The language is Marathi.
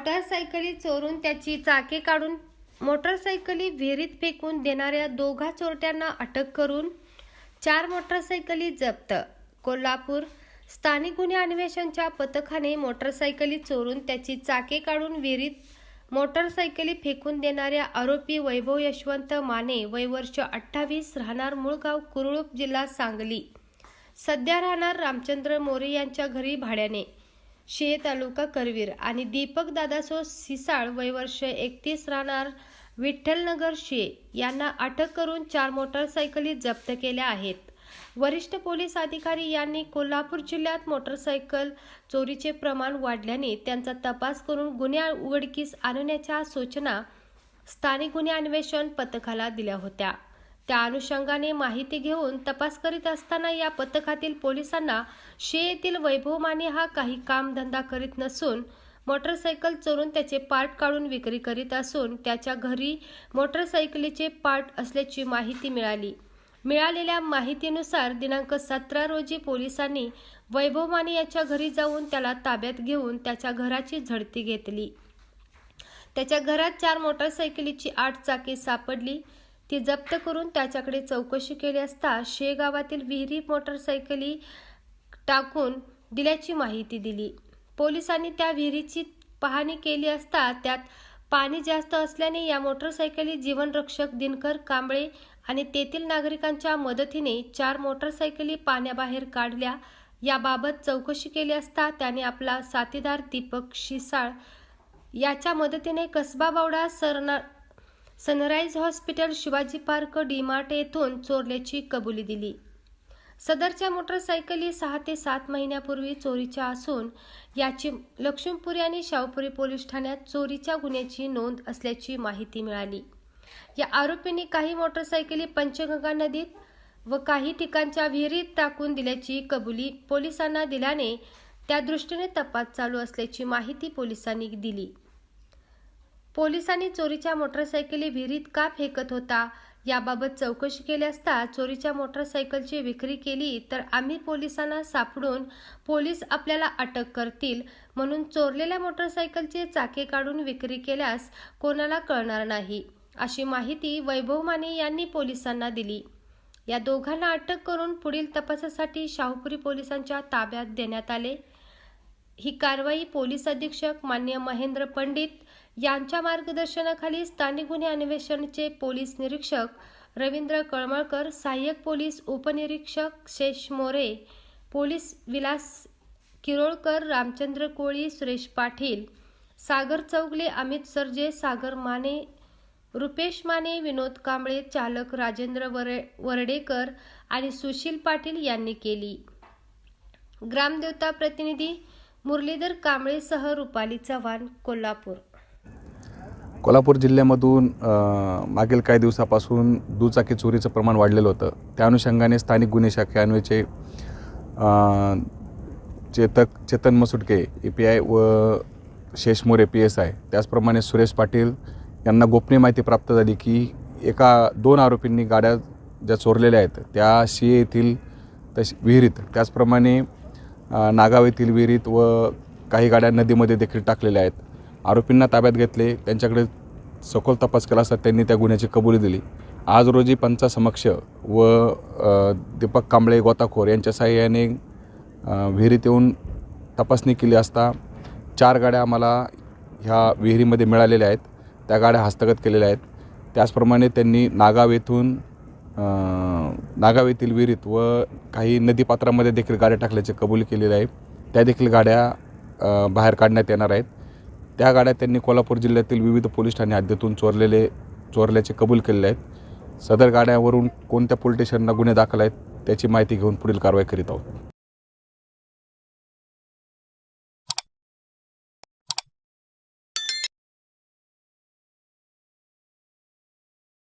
मोटारसायकली चोरून त्याची चाके काढून मोटरसायकली विहिरीत फेकून देणाऱ्या दोघा चोरट्यांना अटक करून चार मोटरसायकली जप्त. कोल्हापूर स्थानिक गुन्हे अन्वेषणच्या पथकाने मोटरसायकली चोरून त्याची चाके काढून विहिरीत मोटरसायकली फेकून देणाऱ्या आरोपी वैभव यशवंत माने वय वर्ष अठ्ठावीस राहणार मुळगाव कुरळूप जिल्हा सांगली. सध्या राहणार रामचंद्र मोरे यांच्या घरी भाड्याने. शे तालुका करवीर आणि दीपक दादासो सिसाळ वयवर्ष एकतीस राहणार विठ्ठलनगर शे यांना अटक करून चार मोटरसायकली जप्त केल्या आहेत. वरिष्ठ पोलीस अधिकारी यांनी कोल्हापूर जिल्ह्यात मोटरसायकल चोरीचे प्रमाण वाढल्याने त्यांचा तपास करून गुन्हे उघडकीस आणण्याच्या सूचना स्थानिक गुन्हे अन्वेषण पथकाला दिल्या होत्या. त्या अनुषंगाने माहिती घेऊन तपास करीत असताना या पथकातील पोलिसांना शे येथील वैभव माने हा काही कामधंदा करीत नसून मोटरसायकल चोरून त्याचे पार्ट काढून विक्री करीत असून त्याच्या घरी मोटरसायकलीचे पार्ट असल्याची माहिती मिळाली. मिळालेल्या माहितीनुसार दिनांक सतरा रोजी पोलिसांनी वैभव माने याच्या घरी जाऊन त्याला ताब्यात घेऊन त्याच्या घराची झडती घेतली. त्याच्या घरात चार मोटरसायकलीची आठ चाकी सापडली. ती जप्त करून त्याच्याकडे चौकशी केली असता शेगावातील विहिरी मोटरसायकली टाकून दिल्याची माहिती दिली. पोलिसांनी त्या विहिरीची पाहणी केली असता त्यात पाणी जास्त असल्याने या मोटरसायकली जीवनरक्षक दिनकर कांबळे आणि तेथील नागरिकांच्या मदतीने चार मोटरसायकली पाण्याबाहेर काढल्या. याबाबत चौकशी केली असता त्याने आपला साथीदार दीपक शिसाळ याच्या मदतीने Kasba Bawada Sarna sunrise hospital Shivaji park DMart येथून चोरल्याची कबुली दिली. सदरच्या मोटरसायकली सहा ते सात महिन्यापूर्वी चोरीच्या असून याची लक्ष्मीपुरी आणि शाहूपुरी पोलीस ठाण्यात चोरीच्या गुन्ह्याची नोंद असल्याची माहिती मिळाली. या आरोपींनी काही मोटरसायकली पंचगंगा नदीत व काही ठिकाणच्या विहिरीत टाकून दिल्याची कबुली पोलिसांना दिल्याने त्या दृष्टीने तपास चालू असल्याची माहिती पोलिसांनी दिली. पोलिसांनी चोरीच्या मोटरसायकली विहिरीत का फेकत होता. याबाबत चौकशी केली असता चोरीच्या मोटरसायकलची विक्री केली तर आम्ही पोलिसांना सापडून पोलीस आपल्याला अटक करतील म्हणून चोरलेल्या मोटरसायकलचे चाके काढून विक्री केल्यास कोणाला कळणार नाही अशी माहिती वैभव माने यांनी पोलिसांना दिली. या दोघांना अटक करून पुढील तपासासाठी शाहपुरी पोलिसांच्या ताब्यात देण्यात आले. ही कारवाई पोलीस अधीक्षक मान्य महेंद्र पंडित यांच्या मार्गदर्शनाखाली स्थानिक गुन्हे अन्वेषणचे पोलीस निरीक्षक रवींद्र कळमळकर सहाय्यक पोलीस उपनिरीक्षक शेष मोरे पोलीस विलास किरोळकर रामचंद्र कोळी सुरेश पाटील सागर चौगले अमित सरजे सागर माने रुपेश माने विनोद कांबळे चालक राजेंद्र वरे वरडेकर आणि सुशील पाटील यांनी केली. ग्रामदेवता प्रतिनिधी मुरलीधर कांबळेसह रुपाली चव्हाण कोल्हापूर. कोल्हापूर जिल्ह्यामधून मागील काही दिवसापासून दुचाकी चोरीचं प्रमाण वाढलेलं होतं. त्या अनुषंगाने स्थानिक गुन्हे शाखेअन्वयचे Chetak Chetan Masutke A P I व शेषमोरे पी एस आय. त्याचप्रमाणे सुरेश पाटील यांना गोपनीय माहिती प्राप्त झाली की एका दोन आरोपींनी गाड्या ज्या चोरलेल्या आहेत त्या शिये येथील तश विहिरीत त्याचप्रमाणे नागाव येथील विहिरीत व काही गाड्या नदीमध्ये देखील टाकलेल्या आहेत. आरोपींना ताब्यात घेतले त्यांच्याकडे सखोल तपास केला असता त्यांनी त्या गुन्ह्याची कबुली दिली. आज रोजी पंचासमक्ष व दीपक कांबळे गोताखोर यांच्या सहाय्याने विहिरीत येऊन तपासणी केली असता चार गाड्या आम्हाला ह्या विहिरीमध्ये मिळालेल्या आहेत. त्या गाड्या हस्तगत केलेल्या आहेत. त्याचप्रमाणे त्यांनी नागाव येथून नागाव येथील विहिरीत व काही नदीपात्रामध्ये देखील गाड्या टाकल्याचे कबुली केलेले आहे. त्या देखील गाड्या बाहेर काढण्यात येणार आहेत. त्या गाड्या त्यांनी कोल्हापूर जिल्ह्यातील विविध पोलीस ठाणे हद्दीतून चोरलेले चोरल्याचे कबूल केलेले आहेत. सदर गाड्यावरून कोणत्या पोलीस स्टेशनला गुन्हे दाखल आहेत त्याची माहिती घेऊन पुढील कारवाई करीत आहोत.